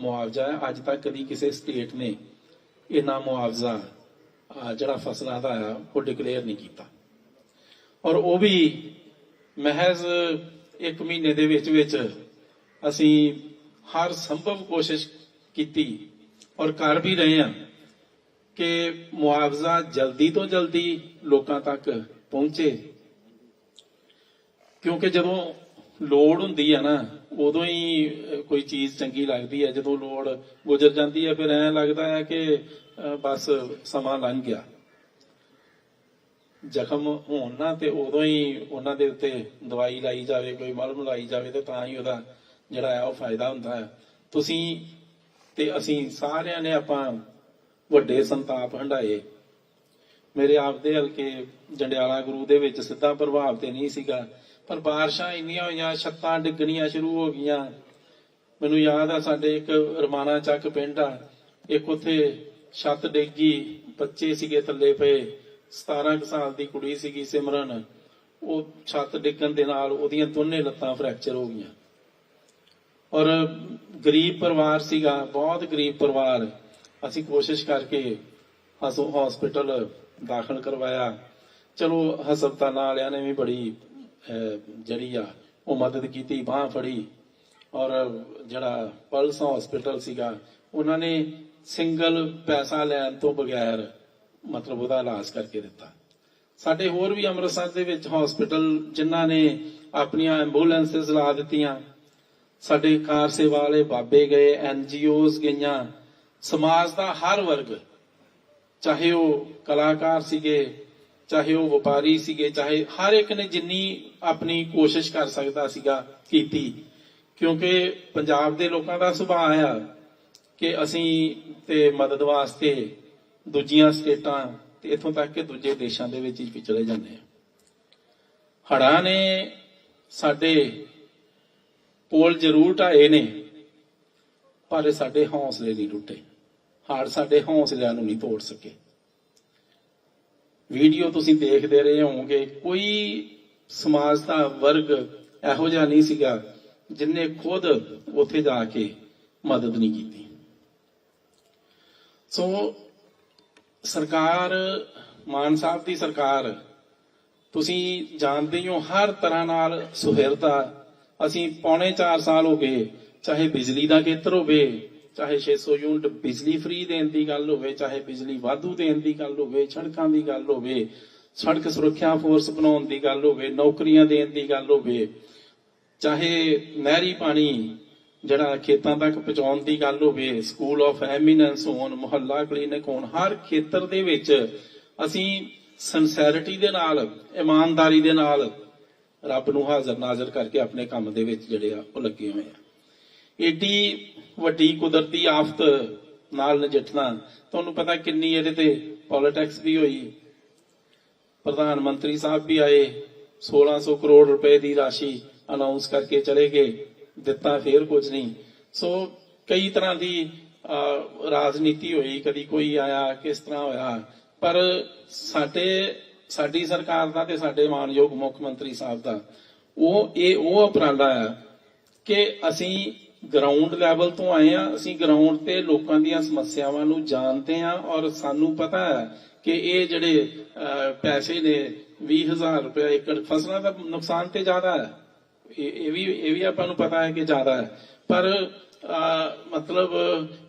ਮੁਆਵਜ਼ਾ ਹੈ। ਅੱਜ ਤੱਕ ਕਦੀ ਕਿਸੇ ਸਟੇਟ ਨੇ ਇੰਨਾ ਮੁਆਵਜ਼ਾ ਜਿਹੜਾ ਫਸਲਾਂ ਦਾ ਆ ਉਹ ਡਿਕਲੇਅਰ ਨਹੀਂ ਕੀਤਾ। ਔਰ ਉਹ ਵੀ ਮਹਿਜ਼ ਇੱਕ ਮਹੀਨੇ ਦੇ ਵਿੱਚ ਵਿੱਚ ਅਸੀਂ ਹਰ ਸੰਭਵ ਕੋਸ਼ਿਸ਼ ਕੀਤੀ ਔਰ ਕਰ ਵੀ ਰਹੇ ਹਾਂ ਕਿ ਮੁਆਵਜ਼ਾ ਜਲਦੀ ਤੋਂ ਜਲਦੀ ਲੋਕਾਂ ਤੱਕ ਪਹੁੰਚੇ। ਕਿਉਂਕਿ ਜਦੋਂ ਲੋੜ ਹੁੰਦੀ ਹੈ ਨਾ ਉਦੋਂ ਹੀ ਕੋਈ ਚੀਜ਼ ਚੰਗੀ ਲੱਗਦੀ ਹੈ, ਜਦੋਂ ਲੋੜ ਗੁਜ਼ਰ ਜਾਂਦੀ ਹੈ, ਫਿਰ ਐਂ ਲੱਗਦਾ ਹੈ ਕਿ ਬਸ ਸਮਾਂ ਲੰਘ ਗਿਆ। ਜ਼ਖਮ ਹੋਣ ਨਾ ਤੇ ਉਦੋਂ ਹੀ ਉਹਨਾਂ ਦੇ ਉੱਤੇ ਦਵਾਈ ਲਾਈ ਜਾਵੇ, ਕੋਈ ਮਲਮ ਲਾਈ ਜਾਵੇ, ਤੇ ਤਾਂ ਹੀ ਉਹਦਾ ਜਿਹੜਾ ਹੈ, ਉਹ ਫਾਇਦਾ ਹੁੰਦਾ ਹੈ। ਤੁਸੀਂ ਤੇ ਅਸੀਂ ਸਾਰਿਆਂ ਨੇ ਆਪਾਂ ਵੱਡੇ ਸੰਤਾਪ ਹੰਡਾਏ ਮੇਰੇ ਆਪਦੇ ਹਲਕੇ ਜੰਡਿਆਲਾ ਗੁਰੂ ਦੇ ਵਿੱਚ ਸਿੱਧਾ ਪ੍ਰਭਾਵ ਤੇ ਨਹੀਂ ਸੀਗਾ। ਪਰ ਬਾਰਿਸ਼ਾਂ ਇੰਨੀਆਂ ਹੋਈਆਂ, ਛੱਤਾਂ ਡਿੱਗਣੀਆਂ ਸ਼ੁਰੂ ਹੋ ਗਈਆਂ। ਮੈਨੂੰ ਯਾਦ ਆ, ਸਾਡੇ ਇੱਕ ਰਮਾਣਾ ਚੱਕ ਪਿੰਡ ਆ। ਇੱਕ ਉੱਥੇ ਛੱਤ ਡਿੱਗੀ ਬੱਚੇ ਸੀਗੇ ਥੱਲੇ ਪਏ। 17 ਸਾਲ ਦੀ ਕੁੜੀ ਸੀਗੀ ਸਿਮਰਨ। ਉਹ ਛੱਤ ਡਿੱਗਣ ਦੇ ਨਾਲ ਉਹਦੀਆਂ ਦੋਨੇ ਲੱਤਾਂ ਫ੍ਰੈਕਚਰ ਹੋ ਗਈਆਂ। ਔਰ ਗਰੀਬ ਪਰਿਵਾਰ ਸੀਗਾ, ਬਹੁਤ ਗਰੀਬ ਪਰਿਵਾਰ। ਅਸੀਂ ਕੋਸ਼ਿਸ਼ ਕਰਕੇ ਹਸੋ ਹਸਪੀਟਲ ਦਾਖਲ ਕਰਵਾਇਆ। ਚਲੋ ਹਸਪਤਾਲਾਂ ਵਾਲਿਆਂ ਨੇ ਵੀ ਬੜੀ ਜਿਹੜੀ ਆ, ਉਹ ਮਦਦ ਕੀਤੀ, ਬਾਹ ਫੜੀ ਔਰ ਜਿਹੜਾ ਪਲਸ ਹਸਪੀਟਲ ਸੀਗਾ, ਉਹਨਾਂ ਨੇ ਸਿੰਗਲ ਪੈਸਾ ਲੈਣ ਤੋਂ ਬਗੈਰ ਮਤਲਬ ਉਹਦਾ ਇਲਾਜ ਕਰਕੇ ਦਿੱਤਾ। ਸਾਡੇ ਹੋਰ ਵੀ ਅੰਮ੍ਰਿਤਸਰ ਦੇ ਵਿੱਚ ਹਸਪੀਟਲ ਜਿਨ੍ਹਾਂ ਨੇ ਆਪਣੀਆਂ ਐਂਬੂਲੈਂਸਸ ਲਾ ਦਿੱਤੀਆਂ, ਸਾਡੇ ਕਾਰ ਸੇਵਾ ਵਾਲੇ ਬਾਬੇ ਗਏ ਐਨਜੀਓਜ਼ ਗਈਆਂ, ਸਮਾਜ ਦਾ ਹਰ ਵਰਗ, ਚਾਹੇ ਉਹ ਕਲਾਕਾਰ ਸੀਗੇ ਚਾਹੇ ਉਹ ਵਪਾਰੀ ਸੀਗੇ, ਚਾਹੇ ਹਰ ਇੱਕ ਨੇ ਜਿੰਨੀ ਆਪਣੀ ਕੋਸ਼ਿਸ਼ ਕਰ ਸਕਦਾ ਸੀਗਾ ਕੀਤੀ। ਕਿਉਂਕਿ ਪੰਜਾਬ ਦੇ ਲੋਕਾਂ ਦਾ ਸੁਭਾਅ ਆ ਕਿ ਅਸੀਂ ਤੇ ਮਦਦ ਵਾਸਤੇ ਦੂਜੀਆਂ ਸਟੇਟਾਂ ਤੇ ਇਥੋਂ ਤੱਕ ਕਿ ਦੂਜੇ ਦੇਸ਼ਾਂ ਦੇ ਵਿੱਚ ਹੀ ਚਲੇ ਜਾਂਦੇ ਆ ਹੜਾਂ ਨੇ ਸਾਡੇ ਪੋਲ ਜ਼ਰੂਰ ਢਾਏ ਨੇ, ਪਰ ਇਹ ਸਾਡੇ ਹੌਸਲੇ ਨਹੀਂ ਟੁੱਟੇ। ਹਾੜ ਸਾਡੇ ਹੌਸਲਿਆਂ ਨੂੰ ਨਹੀਂ ਤੋੜ ਸਕੇ। ਵੀਡੀਓ ਤੁਸੀਂ ਦੇਖਦੇ ਰਹੇ ਹੋਵੋਗੇ, ਕੋਈ ਸਮਾਜ ਦਾ ਵਰਗ ਇਹੋ ਜਿਹਾ ਨਹੀਂ ਸੀਗਾ ਜਿਨੇ ਖੁਦ ਉੱਥੇ ਜਾ ਕੇ ਮਦਦ ਨਹੀਂ ਕੀਤੀ। ਸੋ ਸਰਕਾਰ, ਮਾਨ ਸਾਹਿਬ ਦੀ ਸਰਕਾਰ, ਤੁਸੀਂ ਜਾਣਦੇ ਹੀ ਹੋ ਹਰ ਤਰ੍ਹਾਂ ਨਾਲ ਸੁਹਿਰਦਾ। ਅਸੀਂ ਪੌਣੇ 4 ਸਾਲ ਹੋ ਗਏ, ਚਾਹੇ ਬਿਜਲੀ ਦਾ ਖੇਤਰ ਹੋਵੇ ਚਾਹੇ 600 ਯੂਨਿਟ ਬਿਜਲੀ ਫ੍ਰੀ ਦੇਣ ਦੀ ਗੱਲ ਹੋਵੇ, ਚਾਹੇ ਬਿਜਲੀ ਵਾਧੂ ਦੇਣ ਦੀ ਗੱਲ ਹੋਵੇ, ਸੜਕਾਂ ਦੀ ਗੱਲ ਹੋਵੇ, ਸੜਕ ਸੁਰੱਖਿਆ ਫੋਰਸ ਬਣਾਉਣ ਦੀ ਗੱਲ ਹੋਵੇ, ਨੌਕਰੀਆਂ ਦੇਣ ਦੀ ਗੱਲ ਹੋਵੇ, ਚਾਹੇ ਨਹਿਰੀ ਪਾਣੀ ਜਿਹੜਾ ਖੇਤਾਂ ਤੱਕ ਪਹੁੰਚਾਉਣ ਦੀ ਗੱਲ ਹੋਵੇ ਸਕੂਲ ਆਫ ਐਮੀਨੈਂਸ ਹੋਣ, ਮੁਹੱਲਾ ਕਲੀਨਿਕ ਹੋਣ, ਹਰ ਖੇਤਰ ਦੇ ਵਿੱਚ ਅਸੀਂ ਸੰਸੈਰਿਟੀ ਦੇ ਨਾਲ, ਇਮਾਨਦਾਰੀ ਦੇ ਨਾਲ ਰੱਬ ਨੂੰ ਹਾਜ਼ਰ ਨਾਜ਼ਰ ਕਰਕੇ ਆਪਣੇ ਕੰਮ ਦੇ ਵਿੱਚ ਜਿਹੜੇ ਆ, ਉਹ ਲੱਗੇ ਹੋਏ ਆ। ਏਡੀ ਵੱਡੀ ਕੁਦਰਤੀ ਆਫਤ ਨਾਲ ਨਜਿੱਠਣਾ ਤੁਹਾਨੂੰ ਪਤਾ ਕਿੰਨੀ ਇਹਦੇ ਤੇ ਪੋਲਿਟਿਕਸ ਵੀ ਹੋਈ। ਪ੍ਰਧਾਨ ਮੰਤਰੀ ਸਾਹਿਬ ਵੀ ਆਏ 1600 ਕਰੋੜ ਰੁਪਏ ਦੀ ਰਾਸ਼ੀ ਅਨਾਉਂਸ ਕਰਕੇ ਚਲੇ ਗਏ ਦਿੱਤਾ ਫੇਰ ਕੁਝ ਨਹੀਂ। ਸੋ ਕਈ ਤਰ੍ਹਾਂ ਦੀ ਅਹ, ਰਾਜਨੀਤੀ ਹੋਈ ਕਦੀ ਕੋਈ ਆਇਆ ਕਿਸ ਤਰ੍ਹਾਂ ਹੋਇਆ। ਪਰ ਸਾਡੇ ਸਾਡੀ ਸਰਕਾਰ ਦਾ ਤੇ ਸਾਡੇ ਮਾਨਯੋਗ ਮੁੱਖ ਮੰਤਰੀ ਸਾਹਿਬ ਦਾ ਉਹ ਇਹ ਉਹ ਉਪਰਾਲਾ ਆ ਕਿ ਅਸੀਂ ਗਰਾਊਂਡ ਲੈਵਲ ਤੋਂ ਆਏ ਆ ਅਸੀਂ ਗਰਾਊਂਡ ਤੇ ਲੋਕਾਂ ਦੀਆਂ ਸਮੱਸਿਆਵਾਂ ਨੂੰ ਜਾਣਦੇ ਆ ਔਰ ਸਾਨੂੰ ਪਤਾ ਹੈ ਕਿ ਇਹ ਜਿਹੜੇ ਪੈਸੇ ਨੇ 20000 ਰੁਪਏ ਏਕੜ ਫਸਲਾਂ ਦਾ ਨੁਕਸਾਨ ਤੇ ਜ਼ਿਆਦਾ ਹੈ। ਇਹ ਵੀ ਇਹ ਵੀ ਆਪਾਂ ਨੂੰ ਪਤਾ ਹੈ ਕਿ ਜ਼ਿਆਦਾ ਹੈ। ਪਰ ਮਤਲਬ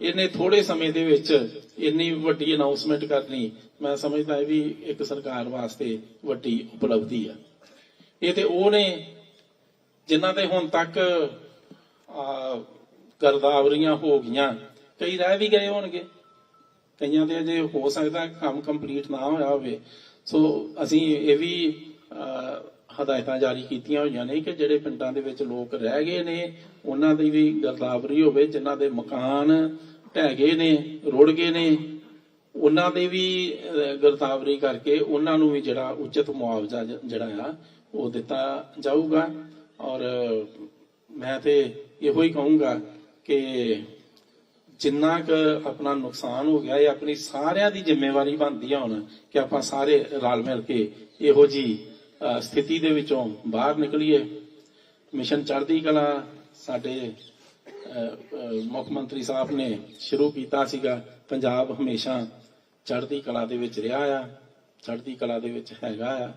ਇਹਨੇ ਥੋੜੇ ਸਮੇਂ ਦੇ ਵਿੱਚ ਇੰਨੀ ਵੱਡੀ ਅਨਾਉਂਸਮੈਂਟ ਕਰਨੀ ਮੈਂ ਸਮਝਦਾ ਇਹ ਵੀ ਇੱਕ ਸਰਕਾਰ ਵਾਸਤੇ ਵੱਡੀ ਉਪਲਬਧੀ ਆ ਇਹ ਤੇ ਉਹ ਨੇ ਜਿਨ੍ਹਾਂ ਤੇ ਹੁਣ ਤੱਕ ਗਰਦਾਵਰੀਆਂ ਹੋ ਗਈਆਂ। ਕਈ ਰਹਿ ਵੀ ਗਏ ਹੋਣਗੇ। ਕਈਆਂ ਦੇ ਅਜੇ ਹੋ ਸਕਦਾ ਕੰਮ ਕੰਪਲੀਟ ਨਾ ਹੋਇਆ ਹੋਵੇ। ਸੋ ਅਸੀਂ ਇਹ ਵੀ ਹਦਾਇਤਾਂ ਜਾਰੀ ਕੀਤੀਆਂ ਹੋਈਆਂ ਨੇ ਕਿ ਜਿਹੜੇ ਪਿੰਡਾਂ ਦੇ ਵਿੱਚ ਲੋਕ ਰਹਿ ਗਏ ਨੇ, ਉਹਨਾਂ ਦੀ ਵੀ ਗਰਦਾਵਰੀ ਹੋਵੇ, ਜਿਨ੍ਹਾਂ ਦੇ ਮਕਾਨ ਢਹਿ ਗਏ ਨੇ, ਰੁੜ ਗਏ ਨੇ, ਉਹਨਾਂ ਦੇ ਵੀ ਗਰਦਾਵਰੀ ਕਰਕੇ ਉਹਨਾਂ ਨੂੰ ਵੀ ਜਿਹੜਾ ਉਚਿਤ ਮੁਆਵਜ਼ਾ ਜਿਹੜਾ ਆ, ਉਹ ਦਿੱਤਾ ਜਾਊਗਾ। ਔਰ ਮੈਂ ਤੇ ਇਹੋ ਹੀ ਕਹੂੰਗਾ ਕਿ ਜਿੰਨਾ ਕੁ ਆਪਣਾ ਨੁਕਸਾਨ ਹੋ ਗਿਆ, ਇਹ ਆਪਣੀ ਸਾਰਿਆਂ ਦੀ ਜ਼ਿੰਮੇਵਾਰੀ ਬਣਦੀ ਆ ਹੁਣ ਕਿ ਆਪਾਂ ਸਾਰੇ ਰਲ ਮਿਲ ਕੇ ਇਹੋ ਜੀ ਸਥਿਤੀ ਦੇ ਵਿੱਚੋਂ ਬਾਹਰ ਨਿਕਲੀਏ। ਮਿਸ਼ਨ ਚੜ੍ਹਦੀ ਕਲਾ ਸਾਡੇ ਮੁੱਖ ਮੰਤਰੀ ਸਾਹਿਬ ਨੇ ਸ਼ੁਰੂ ਕੀਤਾ ਸੀਗਾ। ਪੰਜਾਬ ਹਮੇਸ਼ਾ ਚੜ੍ਹਦੀ ਕਲਾ ਦੇ ਵਿੱਚ ਰਿਹਾ ਆ, ਚੜ੍ਹਦੀ ਕਲਾ ਦੇ ਵਿੱਚ ਹੈਗਾ ਆ,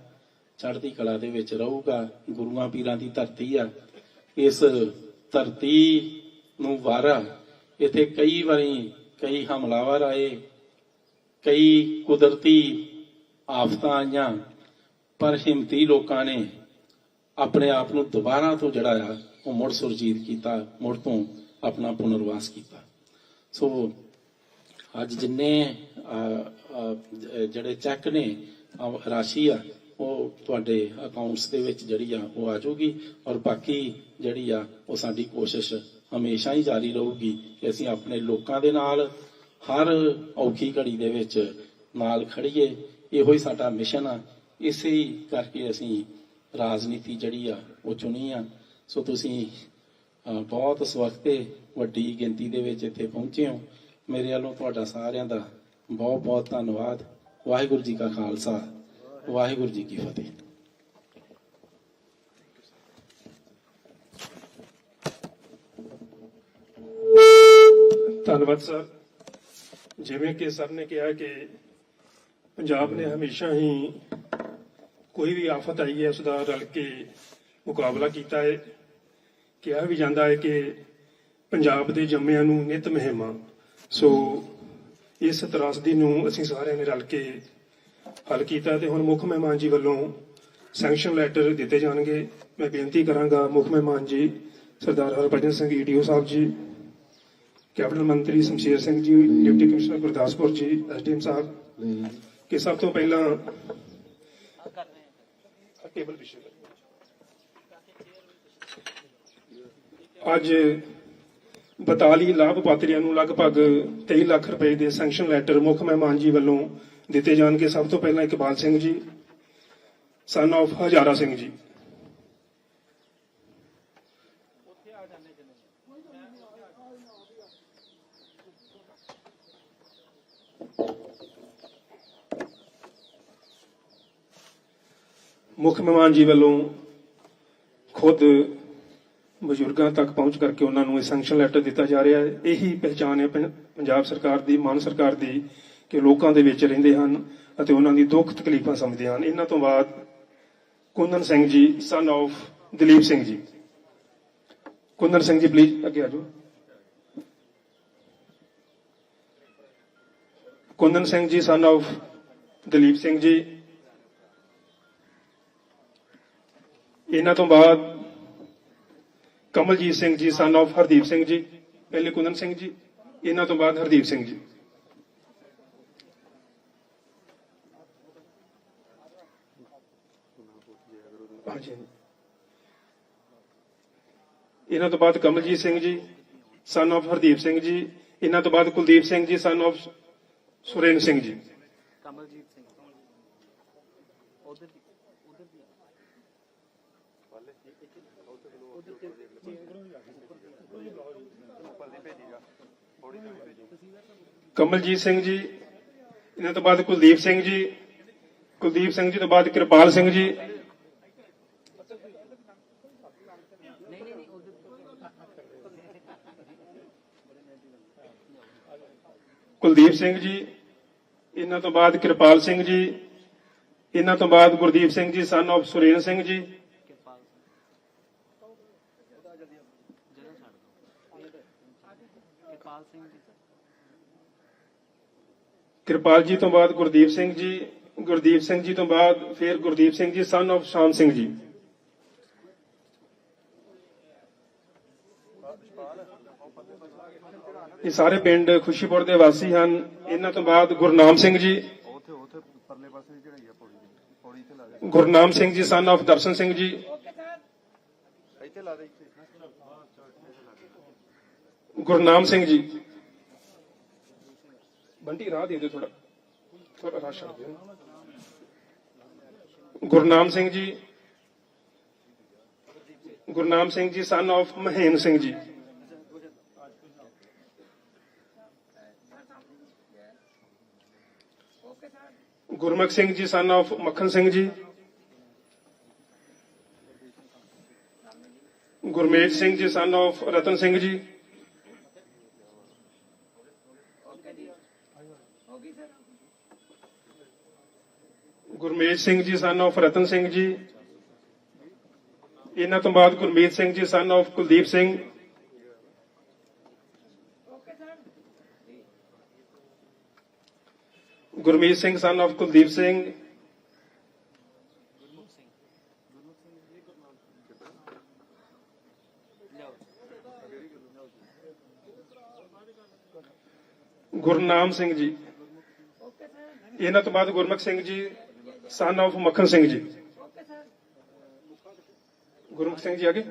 ਚੜ੍ਹਦੀ ਕਲਾ ਦੇ ਵਿੱਚ ਰਹੂਗਾ, ਗੁਰੂਆਂ ਪੀਰਾਂ ਦੀ ਧਰਤੀ ਆ। ਇਸ ਧਰਤੀ ਨੂੰ ਵਾਰਾ। ਇੱਥੇ ਕਈ ਵਾਰੀ ਕਈ ਹਮਲਾਵਰ ਆਏ, ਕਈ ਕੁਦਰਤੀ ਆਫਤਾਂ ਆਈਆਂ, ਪਰ ਹਿੰਮਤੀ ਲੋਕਾਂ ਨੇ ਆਪਣੇ ਆਪ ਨੂੰ ਦੁਬਾਰਾ ਤੋਂ ਜਿਹੜਾ ਆ ਉਹ ਮੁੜ ਸੁਰਜੀਤ ਕੀਤਾ, ਮੁੜ ਤੋਂ ਆਪਣਾ ਪੁਨਰਵਾਸ ਕੀਤਾ। ਸੋ ਅੱਜ ਜਿੰਨੇ ਜਿਹੜੇ ਚੈੱਕ ਨੇ ਰਾਸ਼ੀ ਆ ਉਹ ਤੁਹਾਡੇ ਅਕਾਊਂਟਸ ਦੇ ਵਿੱਚ ਜਿਹੜੀ ਆ ਉਹ ਆ ਜਾਊਗੀ ਔਰ ਬਾਕੀ ਜਿਹੜੀ ਆ ਉਹ ਸਾਡੀ ਕੋਸ਼ਿਸ਼ ਹਮੇਸ਼ਾ ਹੀ ਜਾਰੀ ਰਹੂਗੀ ਕਿ ਅਸੀਂ ਆਪਣੇ ਲੋਕਾਂ ਦੇ ਨਾਲ ਹਰ ਔਖੀ ਘੜੀ ਦੇ ਵਿੱਚ ਨਾਲ ਖੜੀਏ ਇਹੋ ਹੀ ਸਾਡਾ ਮਿਸ਼ਨ ਆ। ਇਸੇ ਕਰਕੇ ਅਸੀਂ ਰਾਜਨੀਤੀ ਜਿਹੜੀ ਆ ਉਹ ਚੁਣੀ ਆ। ਸੋ ਤੁਸੀਂ ਅਹ, ਬਹੁਤ ਸਵਖਤੇ ਵੱਡੀ ਗਿਣਤੀ ਦੇ ਵਿੱਚ ਇੱਥੇ ਪਹੁੰਚੇ ਹੋ। ਮੇਰੇ ਵੱਲੋਂ ਤੁਹਾਡਾ ਸਾਰਿਆਂ ਦਾ ਬਹੁਤ ਬਹੁਤ ਧੰਨਵਾਦ। ਵਾਹਿਗੁਰੂ ਜੀ ਕਾ ਖਾਲਸਾ। ਵਾਹਿਗੁਰੂ ਜੀ ਕੀ ਫਤਿਹ। ਧੰਨਵਾਦ ਸਰ। ਜਿਵੇਂ ਕਿ ਸਰ ਨੇ ਕਿਹਾ ਕਿ ਪੰਜਾਬ ਨੇ ਹਮੇਸ਼ਾ ਹੀ ਕੋਈ ਵੀ ਆਫਤ ਆਈ ਹੈ ਉਸ ਦਾ ਰਲ ਕੇ ਮੁਕਾਬਲਾ ਕੀਤਾ ਹੈ। ਕਿਹਾ ਵੀ ਜਾਂਦਾ ਹੈ ਕਿ ਪੰਜਾਬ ਦੇ ਜੰਮਿਆਂ ਨੂੰ ਨਿਤ ਮਹਿਮਾ। ਸੋ ਇਸ ਤਰਾਸਦੀ ਨੂੰ ਅਸੀਂ ਸਾਰਿਆਂ ਨੇ ਰਲ ਕੇ ਹੱਲ ਕੀਤਾ ਤੇ ਹੁਣ ਮੁੱਖ ਮਹਿਮਾਨ ਜੀ ਵੱਲੋਂ ਸੈਂਕਸ਼ਨ ਲੈਟਰ ਦਿੱਤੇ ਜਾਣਗੇ। ਮੈਂ ਬੇਨਤੀ ਕਰਾਂਗਾ ਮੁੱਖ ਮਹਿਮਾਨ ਜੀ, ਸਰਦਾਰ ਹਰਭਜਨ ਸਿੰਘ ਈਡੀਓ ਸਾਹਿਬ ਜੀ, ਕੈਬਨਿਟ ਮੰਤਰੀ ਸ਼ਮਸ਼ੇਰ ਸਿੰਘ ਜੀ, ਡਿਪਟੀ ਕਮਿਸ਼ਨਰ ਗੁਰਦਾਸਪੁਰ ਜੀ, ਐਸਡੀਐਮ ਸਾਹਿਬ ਕਿ ਸਭ ਤੋਂ ਪਹਿਲਾਂ ਟੇਬਲ ਪਿੱਛੇ ਅੱਜ 42 ਲਾਭਪਾਤਰੀਆਂ ਨੂੰ ਲਗਭਗ 23 ਲੱਖ ਰੁਪਏ ਦੇ ਸੈਂਕਸ਼ਨ ਲੈਟਰ ਮੁੱਖ ਮਹਿਮਾਨ ਜੀ ਵੱਲੋਂ ਦਿੱਤੇ ਜਾਣਗੇ। ਸਭ ਤੋਂ ਪਹਿਲਾਂ ਇਕਬਾਲ ਸਿੰਘ ਜੀ ਸਨ of ਹਜ਼ਾਰਾ ਸਿੰਘ ਜੀ। ਮੁੱਖ ਮਹਿਮਾਨ ਜੀ ਵੱਲੋਂ ਖੁਦ ਬਜ਼ੁਰਗਾਂ ਤੱਕ ਪਹੁੰਚ ਕਰਕੇ ਉਹਨਾਂ ਨੂੰ ਇਹ ਸੈਂਕਸ਼ਨ ਲੈਟਰ ਦਿੱਤਾ ਜਾ ਰਿਹਾ ਹੈ। ਇਹੀ ਪਹਿਚਾਣ ਹੈ ਪੰਜਾਬ ਸਰਕਾਰ ਦੀ, ਮਾਨ ਸਰਕਾਰ ਦੀ ਕਿ ਲੋਕਾਂ ਦੇ ਵਿੱਚ ਰਹਿੰਦੇ ਹਨ ਅਤੇ ਉਹਨਾਂ ਦੀ ਦੁੱਖ ਤਕਲੀਫਾਂ ਸਮਝਦੇ ਹਨ। ਇਹਨਾਂ ਤੋਂ ਬਾਅਦ ਕੁੰਦਨ ਸਿੰਘ ਜੀ ਸਨ of Dalip Singh ji. Kundan Singh ji please ਅੱਗੇ ਆ ਜਾਓ। ਕੁੰਦਨ ਸਿੰਘ ਜੀ ਸਨ of ਦਲੀਪ ਸਿੰਘ ਜੀ। ਇਹਨਾਂ ਤੋਂ ਬਾਅਦ ਕਮਲਜੀਤ ਸਿੰਘ ਜੀ ਸਨ ਆਫ ਹਰਦੀਪ ਸਿੰਘ ਜੀ। ਪਹਿਲੇ ਕੁੰਦਨ ਸਿੰਘ ਜੀ। ਇਹਨਾਂ ਤੋਂ ਬਾਅਦ ਹਰਦੀਪ ਸਿੰਘ ਜੀ। ਹਾਂਜੀ। ਇਹਨਾਂ ਤੋਂ ਬਾਅਦ ਕਮਲਜੀਤ ਸਿੰਘ ਜੀ ਸਨ of ਹਰਦੀਪ ਸਿੰਘ ਜੀ ਇਹਨਾਂ ਤੋਂ ਬਾਅਦ ਕੁਲਦੀਪ ਸਿੰਘ ਜੀ ਸਨ of ਸੁਰੇਨ ਸਿੰਘ ਜੀ। ਕਮਲਜੀਤ ਸਿੰਘ। ਉਧਰ ਦੀ ਉਧਰ ਦੀ। ਕਮਲਜੀਤ ਸਿੰਘ ਜੀ ਇਹਨਾਂ ਤੋਂ ਬਾਅਦ ਕੁਲਦੀਪ ਸਿੰਘ ਜੀ ਕੁਲਦੀਪ ਸਿੰਘ ਜੀ ਤੋਂ ਬਾਅਦ ਕਿਰਪਾਲ ਸਿੰਘ ਜੀ ਨਹੀਂ ਨਹੀਂ ਨਹੀਂ ਉਧਰ ਕੁਲਦੀਪ ਸਿੰਘ ਜੀ, ਇਹਨਾਂ ਤੋਂ ਬਾਅਦ ਕਿਰਪਾਲ ਸਿੰਘ ਜੀ, ਇਹਨਾਂ ਤੋਂ ਬਾਅਦ ਗੁਰਦੀਪ ਸਿੰਘ ਜੀ ਸਨ ਆਫ ਸੁਰੇਨ ਸਿੰਘ ਜੀ। ਕਿਰਪਾਲ ਜੀ ਤੋਂ ਬਾਅਦ ਗੁਰਦੀਪ ਸਿੰਘ ਜੀ, ਗੁਰਦੀਪ ਸਿੰਘ ਜੀ ਤੋਂ ਬਾਅਦ ਫਿਰ ਗੁਰਦੀਪ ਸਿੰਘ ਜੀ ਸਨ ਆਫ ਸ਼ਾਮ ਸਿੰਘ ਜੀ। ਇਹ ਸਾਰੇ ਪਿੰਡ ਖੁਸ਼ੀਪੁਰ ਦੇ ਵਾਸੀ ਹਨ। ਇਹਨਾਂ ਤੋਂ ਬਾਅਦ ਗੁਰਨਾਮ ਸਿੰਘ ਜੀ। Gurnam Singh ji son of Darshan Singh ji. ਗੁਰਨਾਮ ਸਿੰਘ ਜੀ। ਬੰਟੀ, ਰਾਹ ਦੇ ਦਿਓ ਥੋੜਾ ਥੋੜਾ ਰਾਹ ਛੱਡ ਦਿਓ। ਗੁਰਨਾਮ ਸਿੰਘ ਜੀ। ਗੁਰਨਾਮ ਸਿੰਘ ਜੀ ਸਨ ਆਫ ਮਹੇਨ ਸਿੰਘ ਜੀ। ਗੁਰਮੁਖ ਸਿੰਘ ਜੀ ਸਨ of Makhan Singh ji, Gurmej Singh ji son of Ratan Singh ji, Gurmej Singh ji son of ਰਤਨ ਸਿੰਘ ਜੀ, ਇਹਨਾਂ ਤੋਂ ਬਾਅਦ Gurmeet Singh ji son of Kuldeep Singh Gurmeet Singh son of Kuldeep Singh. Gurnam Singh ji. ਇਹਨਾਂ ਤੋਂ ਬਾਅਦ ਗੁਰਮੁਖ ਸਿੰਘ ਜੀ ਸਨ of ਮੱਖਣ ਸਿੰਘ ਜੀ। ਗੁਰਮੁਖ ਸਿੰਘ ਜੀ ਆਗੇ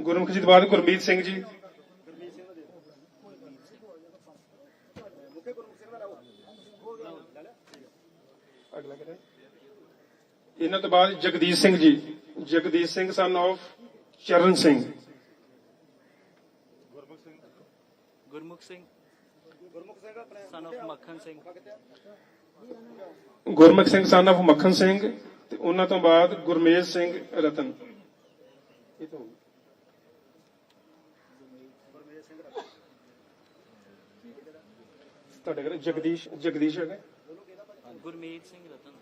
ਗੁਰਮੁਖ ਜੀ ਤੋਂ ਬਾਅਦ ਗੁਰਮੀਤ ਸਿੰਘ ਜੀ। ਅਗਲਾ ਹੈ? ਇਹਨਾਂ ਤੋਂ ਬਾਅਦ ਜਗਦੀਸ਼ ਸਿੰਘ ਜੀ। Jagdish Singh son of Charan Singh. ਗੁਰਮੁਖ ਸਿੰਘ। ਸਨ ਮੱਖਣ ਸਿੰਘ। ਗੁਰਮੁਖ ਸਿੰਘ ਸਨ of ਮੱਖਣ ਸਿੰਘ ਤੇ ਉਹਨਾਂ ਤੋਂ ਬਾਅਦ ਗੁਰਮੇਜ ਸਿੰਘ ਰਤਨ। ਇਹ ਤਾਂ। ਤੁਹਾਡੇ ਘਰ ਜਗਦੀਸ਼ ਜਗਦੀਸ਼ ਹੈਗਾ? ਗੁਰਮੀਤ ਸਿੰਘ ਰਤਨ।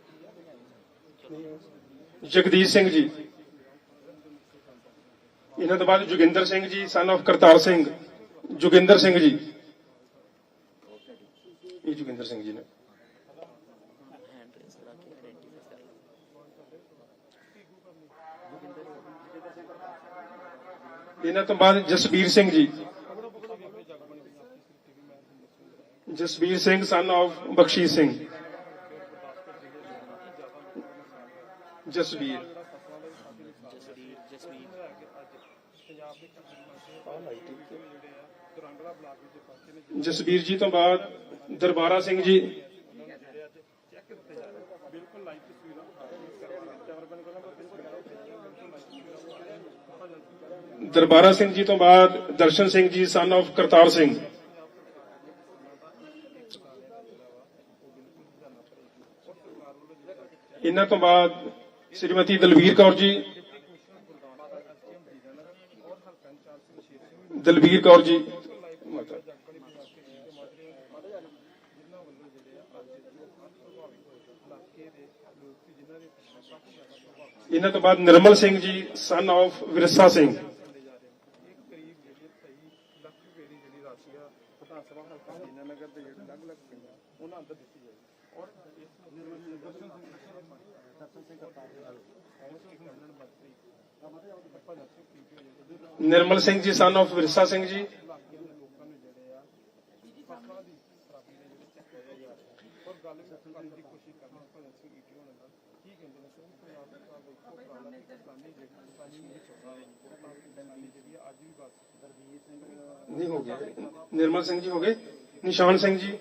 ਜਗਦੀਸ਼ ਸਿੰਘ ਜੀ। ਇਹਨਾਂ ਤੋਂ ਬਾਅਦ ਜੋਗਿੰਦਰ ਸਿੰਘ ਜੀ ਸਨ ਆਫ ਕਰਤਾਰ ਸਿੰਘ। ਜੋਗਿੰਦਰ ਸਿੰਘ ਜੀ। ਇਹ ਜੋਗਿੰਦਰ ਸਿੰਘ ਜੀ ਨੇ। ਇਹਨਾਂ ਤੋਂ ਬਾਅਦ ਜਸਬੀਰ ਸਿੰਘ ਜੀ। Jasbir Singh son of Bakhshish Singh. Jasbir Jasvir Jasvir Jasbir ji ਤੋਂ ਬਾਅਦ ਦਰਬਾਰਾ ਸਿੰਘ ਜੀ ਦਰਬਾਰਾ ਸਿੰਘ ਜੀ ਤੋਂ ਬਾਅਦ ਦਰਸ਼ਨ ਸਿੰਘ ਜੀ ਸਨ of ਕਰਤਾਰ ਸਿੰਘ ਇਹਨਾਂ ਤੋਂ ਬਾਅਦ ਸ਼੍ਰੀਮਤੀ ਦਲਵੀਰ ਕੌਰ ਜੀ ਦਲਵੀਰ ਕੌਰ ਜੀ ਮਾਤਾ ਇਹਨਾਂ ਤੋਂ ਬਾਅਦ ਨਿਰਮਲ ਸਿੰਘ ਜੀ ਸਨ of Virsa Singh Nirmal Singh ji son of Virsa Singh ji. ਨਹੀਂ ਹੋ ਗਿਆ। ਨਿਰਮਲ ਸਿੰਘ ਜੀ ਹੋ ਗਏ। ਨਿਸ਼ਾਨ ਸਿੰਘ ਜੀ।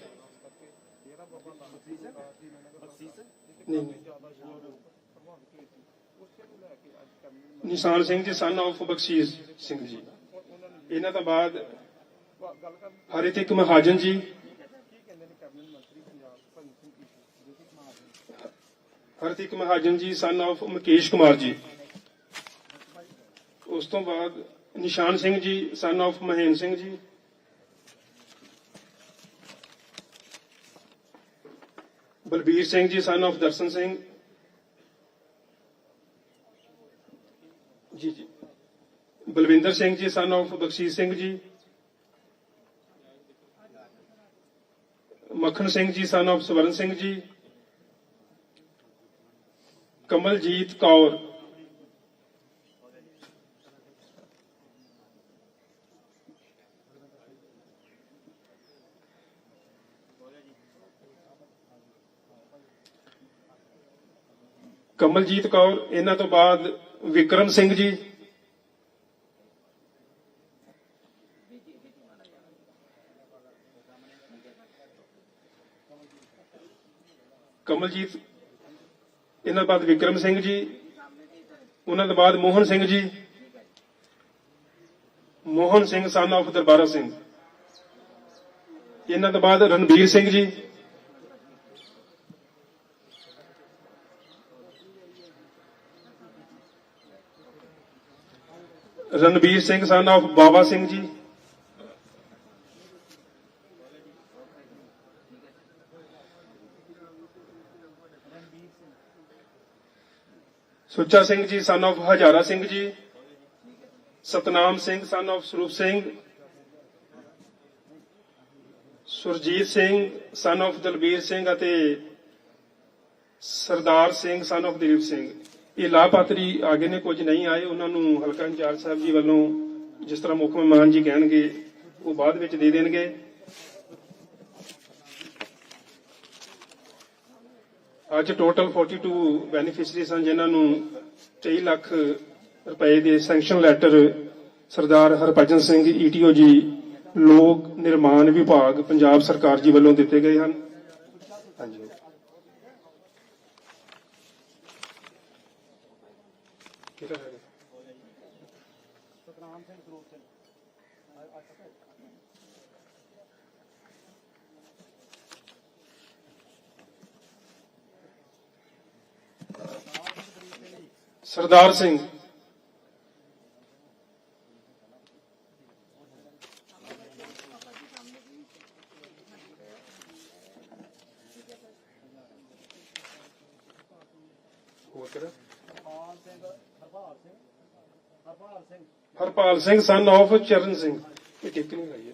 Nishan Singh ji son of Bakhshish Singh ji. ਇਹਨਾਂ ਤੋਂ ਬਾਅਦ ਹਰਿਤਿਕ ਮਹਾਜਨ ਜੀ। ਹਰਤਿਕ ਮਹਾਜਨ ਜੀ ਸਨ ਆਫ ਮੁਕੇਸ਼ ਕੁਮਾਰ ਜੀ। ਉਸ ਤੋਂ ਬਾਅਦ ਨਿਸ਼ਾਨ ਸਿੰਘ ਜੀ ਸਨ ਆਫ ਮਹੇਨ ਸਿੰਘ ਜੀ। ਬਲਬੀਰ ਸਿੰਘ ਜੀ ਸਨ of ਦਰਸ਼ਨ ਸਿੰਘ ਜੀ ਜੀ ਬਲਵਿੰਦਰ ਸਿੰਘ ਜੀ ਸਨ of Bakhshish Singh ji Makhan Singh ji son of Swaran Singh ji Kamaljit Kaur Kamaljit Kaur, ਇਹਨਾਂ ਤੋਂ ਬਾਅਦ ਵਿਕਰਮ ਸਿੰਘ ਜੀ। ਕਮਲਜੀਤ, ਇਹਨਾਂ ਤੋਂ ਬਾਅਦ ਵਿਕਰਮ ਸਿੰਘ ਜੀ। ਉਹਨਾਂ ਤੋਂ ਬਾਅਦ ਮੋਹਨ ਸਿੰਘ ਜੀ। Mohan Singh son of Darbara Singh. ਇਹਨਾਂ ਤੋਂ ਬਾਅਦ ਰਣਬੀਰ ਸਿੰਘ ਜੀ। Ranbir Singh son of Baba Singh ji. Sucha Singh ji son of Hazara Singh ji. Satnam Singh son of Sarup Singh. Surjit Singh son of Dalbir Singh ਅਤੇ ਸਰਦਾਰ ਸਿੰਘ ਸਨ ਆਫ ਦਲੀਪ ਸਿੰਘ। ਇਹ ਲਾਭਪਾਤਰੀ ਆਗੇ ਨੇ, ਕੁਝ ਨਹੀਂ ਆਏ। ਉਹਨਾਂ ਨੂੰ ਹਲਕਾ ਇੰਚਾਰਜ ਸਾਹਿਬ ਜੀ ਵੱਲੋਂ ਜਿਸ ਤਰ੍ਹਾਂ ਮੁੱਖ ਮਹਿਮਾਨ ਜੀ ਕਹਿਣਗੇ, ਉਹ ਬਾਅਦ ਵਿੱਚ ਦੇ ਦੇਣਗੇ। ਅੱਜ ਟੋਟਲ 42 ਬੈਨੀਫੀਸ਼ਰੀ ਸਨ ਜਿਨ੍ਹਾਂ ਨੂੰ 23 ਲੱਖ ਰੁਪਏ ਦੇ sanction letter Sardar Harbhajan Singh ETO ji, ਲੋਕ ਨਿਰਮਾਣ ਵਿਭਾਗ, ਪੰਜਾਬ ਸਰਕਾਰ ਜੀ ਵੱਲੋਂ ਦਿੱਤੇ ਗਏ ਹਨ। ਹਾਂਜੀ। ਕਿਹੜਾ ਹੈ ਸਰਦਾਰ ਸਿੰਘ ਹੋਰ ਕਿਹੜਾ ਹਰਪਾਲ ਸਿੰਘ ਸਨ of ਚਰਨ ਸਿੰਘ ਇਹ ਟਿਕ ਨਹੀਂ ਲਾਈ ਹੈ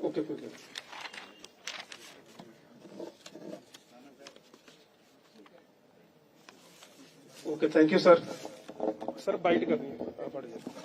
okay okay okay thank you sir sir byte ਕਰਨੀ ਹੈ ਆ ਫੜ ਜੀ